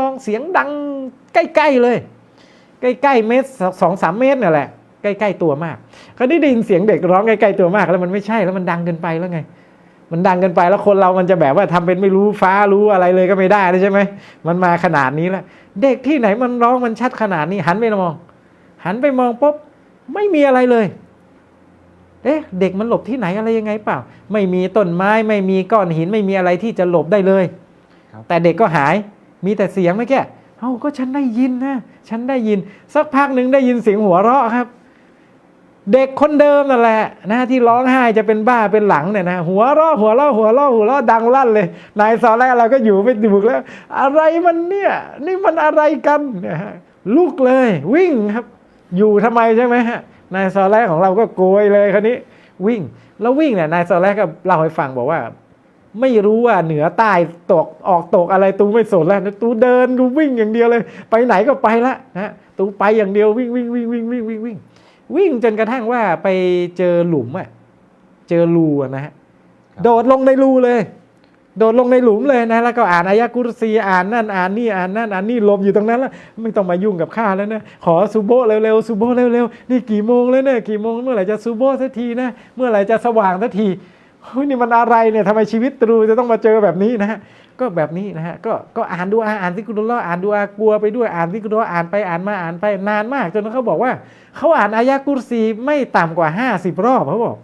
ลองเสียงดังใกล้ๆเลย ใกล้ๆเมตรสองสามเมตรนี่นแหละใกล้ๆตัวมากคราวนี้ได้ยินเสียงเด็กร้องใกล้ๆตัวมาก แล้วมันไม่ใช่แล้วมันดังเกินไปแล้วไง มันดังเกินไปแล้วคนเรามันจะแบบว่าทำเป็นไม่รู้ฟ้ารู้อะไรเลยก็ไม่ได้เลยใช่ไหมมันมาขนาดนี้แล้วเด็กที่ไหนมันร้องมันชัดขนาดนี้หันไปมอง หันไปมองปุ๊บไม่มีอะไรเลยเอ๊ะเด็กมันหลบที่ไหนอะไรยังไงเปล่า ไม่มีต้นไม้ไม่มีก้อนหินไม่มีอะไรที่จะหลบได้เลยครับแต่เด็กก็หาย มีแต่เสียงไม่แก่เอ้าก็ฉันได้ยินนะ ฉันได้ยิน สักพักหนึ่งได้ยินเสียงหัวเราะครับ เด็กคนเดิมนั่นแหละนะที่ร้องไห้จะเป็นบ้าเป็นหลังเนี่ยนะหัวเราะหัวเราะหัวเราะหัวเราะดังลั่นเลย นายซอแรกเราก็อยู่ไม่ถูกแล้ว อะไรมันเนี่ย นี่มันอะไรกันนี่ยฮะลุกเลยวิ่งครับ อยู่ทำไมใช่ไหมฮะนายซอแรกของเราก็โกยเลยคนนี้ วิ่งแล้ววิ่งเนี่ยนายซอแรกก็เล่าให้ฟังบอกว่า ไม่รู้ว่าเหนือใต้ตกออกตกอะไรตูไม่สนแล้วนะตูเดินดูวิ่งอย่างเดียวเลย ไปไหนก็ไปละนะตูไปอย่างเดียววิ่งวิ่งวิ่งวิ่งวิ่งวิ่งวิ่งวิ่งจนกระทั่งว่าไปเจอหลุมอะเจอรูอะนะฮะครับโดดลงในรูเลย โดดลงในหลุมเลยนะ แล้วก็อ่านอายะกุรซีอ่านนั่นอ่านนี่อ่านนั่นอ่านนี่หลบอยู่ตรงนั้นแล้วไม่ต้องมายุ่งกับข้าแล้วนะขอซูโบเร็วๆซูโบเร็วๆนี่กี่โมงแล้วเนี่ยกี่โมงเมื่อไหร่จะซูโบสักทีนะเมื่อไหร่จะสว่างสักที เฮ้ยนี่มันอะไรเนี่ยทำไมชีวิตตรูจะต้องมาเจอแบบนี้นะฮะก็แบบนี้นะฮะก็ก็อ่านดูอาอ่านซิกุรุลลอฮ์อ่านดูอากลัวไปด้วยอ่านซิกุรุลลอฮ์อ่านไปอ่านมาอ่านไปนานมาก จนเขาบอกว่า เขาอ่านอายะกุรซีไม่ต่ำกว่า 50 รอบเขาบอก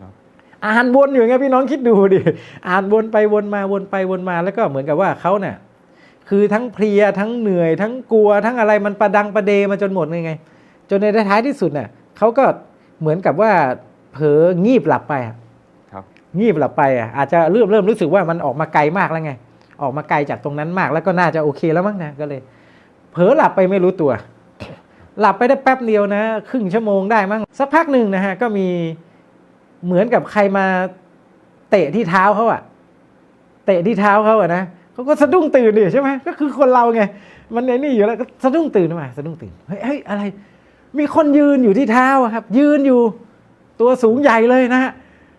ครับอ่านวนอยู่ไงพี่น้องคิดดูดิอ่านวนไปวนมาวนไปวนมาแล้วก็เหมือนกับว่าเขาเนี่ยคือทั้งเพลียทั้งเหนื่อย ทั้งกลัว ทั้งอะไรมันประดังประเดมาจนหมดเลยไง จนในท้ายที่สุดเนี่ยเขาก็เหมือนกับว่าเผลองีบหลับไปอะครับ งีบหลับไปอะอาจจะเริ่มเริ่มรู้สึกว่ามันออกมาไกลมากแล้วไง ออกมาไกลจากตรงนั้นมากแล้วก็น่าจะโอเคแล้วมั้งนะก็เลย เผลอหลับไปไม่รู้ตัว หลับไปได้แป๊บเดียวนะ ครึ่งชั่วโมงได้มั้งสักพักหนึ่งนะฮะก็มีเหมือนกับใครมาเตะที่เท้าเขาอะเตะที่เท้าเขาอะนะเขาก็สะดุ้งตื่นดิใช่ไหมก็คือคนเราไงมันไอ้นี่อยู่แล้วก็สะดุ้งตื่นมาสะดุ้งตื่นเฮ้ยอะไร มีคนยืนอยู่ที่เท้าครับ ยืนอยู่ตัวสูงใหญ่เลยนะฮะ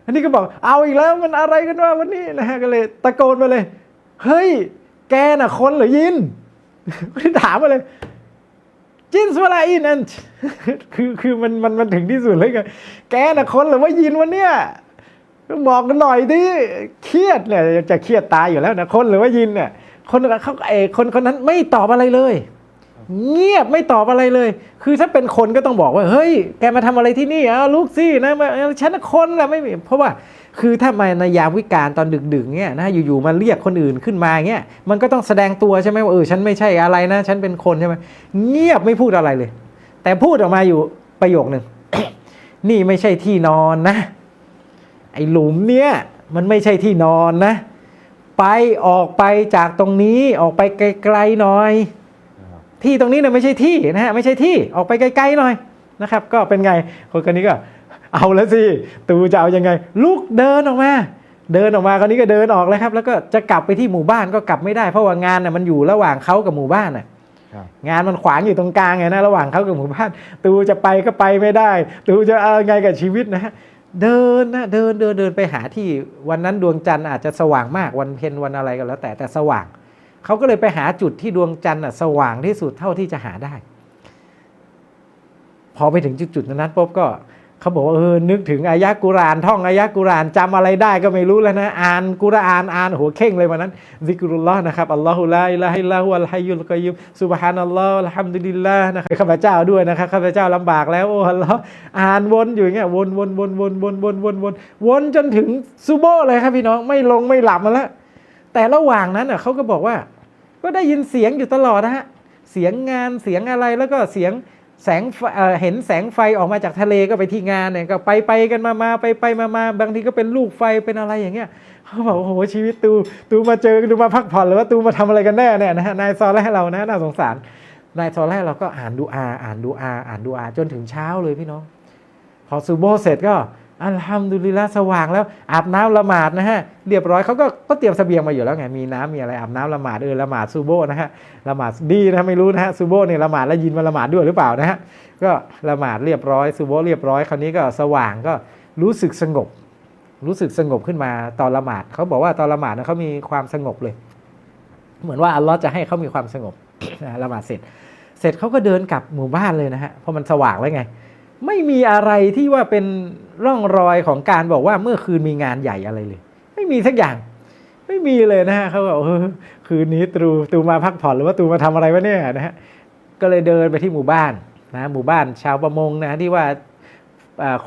อันนี้ก็บอกเอาอีกแล้วมันอะไรกันวะวันนี้นะฮะก็เลยตะโกนไปเลย เฮ้ย แกน่ะคนหรือยินก็เลยถามมาเลยจินสวลาอินนั่นคือคือมันมันมันถึงที่สุดเลยไงแกน่ะคนหรือว่ายินวันเนี้ยบอกกันหน่อยดิเครียดเนี่ยจะเครียดตายอยู่แล้วนะคนหรือว่ายินเนี่ยคนเขาเออคนคนนั้นไม่ตอบอะไรเลย เงียบไม่ตอบอะไรเลย คือถ้าเป็นคนก็ต้องบอกว่า เฮ้ย แกมาทำอะไรที่นี่เอาลูกสินะมาฉันคนแหละไม่มีเพราะว่าคือถ้ามาในยามวิการตอนดึกๆเนี่ยนะอยู่ๆมาเรียกคนอื่นขึ้นมาเงี้ยมันก็ต้องแสดงตัวใช่ไหมว่าเออฉันไม่ใช่อะไรนะ ฉันเป็นคนใช่ไหมเงียบไม่พูดอะไรเลย แต่พูดออกมาอยู่ประโยคหนึ่งนี่ไม่ใช่ที่นอนนะ ไอ้หลุมเนี้ยมันไม่ใช่ที่นอนนะ ไปออกไปจากตรงนี้ออกไปไกลๆหน่อย ที่ตรงนี้เนี่ยไม่ใช่ที่นะฮะไม่ใช่ที่ออกไปไกลๆหน่อยนะครับ ก็เป็นไงคนคนนี้ก็ เอาแล้วสิตูจะเอายังไง ลูกเดินออกมา เดินออกมาคนนี้ก็เดินออกเลยครับ แล้วก็จะกลับไปที่หมู่บ้านก็กลับไม่ได้ เพราะว่างานน่ะมันอยู่ระหว่างเขากับหมู่บ้านน่ะครับงานมันขวางอยู่ตรงกลางไงนะระหว่างเขากับหมู่บ้าน ตูจะไปก็ไปไม่ได้ ตูจะเอาไงกับชีวิตนะฮะเดินนะเดินเดินเดินไปหาที่วันนั้นดวงจันทร์อาจจะสว่างมากวันเพ็ญวันอะไรก็แล้ว แต่แต่สว่าง เขาก็เลยไปหาจุดที่ดวงจันทร์สว่างที่สุดเท่าที่จะหาได้ พอไปถึงจุดๆนั้นปุ๊บก็เขาบอกว่าเออนึกถึงอายะกุรานท่องอายะกุรานจำอะไรได้ก็ไม่รู้แล้วนะ อ่านกุรานอ่านหัวเข่งเลยวันนั้นซิกรุลลอฮ์นะครับอัลลอฮุลาอิลาฮิลลาฮุอัลฮัยยุลกอยยุมซุบฮานัลลอฮ์อัลฮัมดุลิลลาห์นะครับข้าพเจ้าด้วยนะครับข้าพเจ้าลำบากแล้วโอ้อัลลอฮ์อ่านวนอยู่อย่างเงี้ยวนวนวนวนวนวนวนวนวนจนถึงซูโบเลยครับพี่น้องไม่ลงไม่หลับมาแล้วแต่ระหว่างนั้นเขาก็บอกว่า ก็ได้ยินเสียงอยู่ตลอดนะฮะเสียงงานเสียงอะไรแล้วก็เสียงแสงเเห็นแสงไฟออกมาจากทะเลก็ไปที่งานเนี่ยก็ไปไปกันมามาไปไปมามาบางทีก็เป็นลูกไฟเป็นอะไรอย่างเงี้ยเขาบอกโอ้โหชีวิตตูตูมาเจอตูมาพักผ่อนหรือว่าตูมาทำอะไรกันแน่เนี่ยนะฮะนายซอแรกเรานะน่าสงสารนายซอแรกเราก็อ่านดูอา อ่านดูอา อ่านดูอา จนถึงเช้าเลยพี่น้อง พอซูโบเสร็จก็ อัลฮัมดุลิลละสว่างแล้วอาบน้ำละหมาดนะฮะเรียบร้อยเขาก็ก็เตรียมเสบียงมาอยู่แล้วไงมีน้ำมีอะไรอาบน้ำละหมาดเออละหมาดซูโบนะฮะละหมาดดีนะไม่รู้นะฮะซูโบเนี่ยละหมาดแล้วยินมาละหมาดด้วยหรือเปล่านะฮะก็ละหมาดเรียบร้อยซูโบเรียบร้อยคราวนี้ก็สว่างก็รู้สึกสงบ รู้สึกสงบขึ้นมาตอนละหมาดเขาบอกว่าตอนละหมาดนะเขามีความสงบเลย เหมือนว่าอัลลอฮ์จะให้เขามีความสงบละหมาดเสร็จ เสร็จเขาก็เดินกลับหมู่บ้านเลยนะฮะเพราะมันสว่างแล้วไง ไม่มีอะไรที่ว่าเป็นร่องรอยของการบอกว่าเมื่อคืนมีงานใหญ่อะไรเลย ไม่มีสักอย่าง ไม่มีเลยนะฮะเขาบอกคืนนี้ตูตูมาพักผ่อนหรือว่าตูมาทำอะไรวะเนี่ยนะฮะก็เลยเดินไปที่หมู่บ้านนะหมู่บ้านชาวประมงนะที่ว่า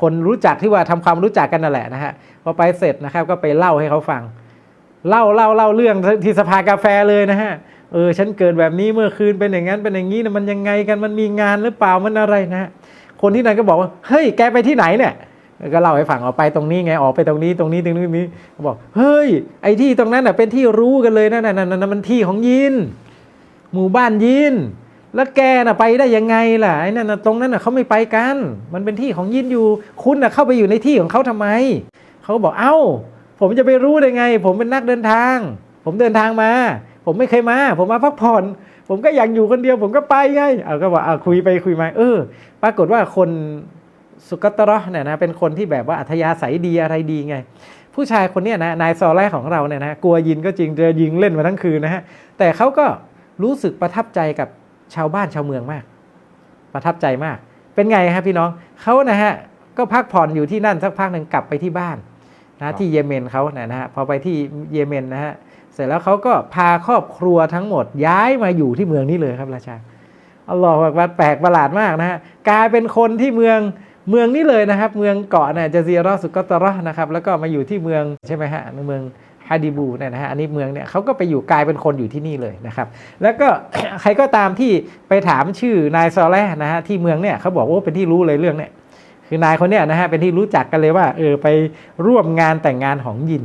คนรู้จักที่ว่าทำความรู้จักกันนั่นแหละนะฮะพอไปเสร็จนะครับก็ไปเล่าให้เขาฟัง เล่าเล่าเล่าเรื่องที่สภากาแฟเลยนะฮะเออฉันเกิดแบบนี้เมื่อคืนเป็นอย่างนั้นเป็นอย่างนี้นะมันยังไงกันมันมีงานหรือเปล่ามันอะไรนะฮะ คนที่นั่นก็บอกว่าเฮ้ยแกไปที่ไหนเนี่ยก็เล่าให้ฟังออกไปตรงนี้ไงออกไปตรงนี้ตรงนี้ตรงนี้นี้บอกเฮ้ยไอ้ที่ตรงนั้นน่ะเป็นที่รู้กันเลยนั่นน่ะนั่นมันที่ของยิน หมู่บ้านยิน แล้วแกน่ะไปได้ยังไงล่ะไอ้นั่นน่ะตรงนั้นน่ะเขาไม่ไปกัน มันเป็นที่ของยินอยู่ คุณน่ะเข้าไปอยู่ในที่ของเขาทำไมเขาก็บอกเอ้า ผมจะไปรู้ได้ไง ผมเป็นนักเดินทาง ผมเดินทางมา ผมไม่เคยมา ผมมาพักผ่อน ผมก็อยากอยู่คนเดียว ผมก็ไปไงเอาก็บอกเอาคุยไปคุยมาเออ ปรากฏว่าคนสุกัตระเนี่ยนะเป็นคนที่แบบว่าอัธยาศัยดีอะไรดีไง ผู้ชายคนนี้นะนายซอแรกของเราเนี่ยนะกลัวยินก็จริงเจอยิงเล่นมาทั้งคืนนะฮะแต่เขาก็รู้สึกประทับใจกับชาวบ้านชาวเมืองมาก ประทับใจมาก เป็นไงครับพี่น้องเขานะฮะก็พักผ่อนอยู่ที่นั่นสักพักหนึ่งกลับไปที่บ้านนะที่เยเมนเขานะนะฮะพอไปที่เยเมนนะฮะ เสร็จแล้วเขาก็พาครอบครัวทั้งหมดย้ายมาอยู่ที่เมืองนี้เลยครับราชาอัลลอฮฺอักบัรแปลกประหลาดมากนะฮะกลายเป็นคนที่เมืองเมืองนี้เลยนะครับ เมืองเกาะเนี่ยจะซีรอสุกอตเรอห์นะครับแล้วก็มาอยู่ที่เมืองใช่ไหมฮะเมืองฮาดิบูเนี่ยนะฮะอันนี้เมืองเนี่ยเขาก็ไปอยู่กลายเป็นคนอยู่ที่นี่เลยนะครับ แล้วก็ใครก็ตามที่ไปถามชื่อนายซอแลนะฮะที่เมืองเนี่ยเขาบอกว่าเป็นที่รู้เลยเรื่องเนี่ยคือนายคนเนี้ยนะฮะเป็นที่รู้จักกันเลยว่าเออไปร่วมงานแต่งงานของยิน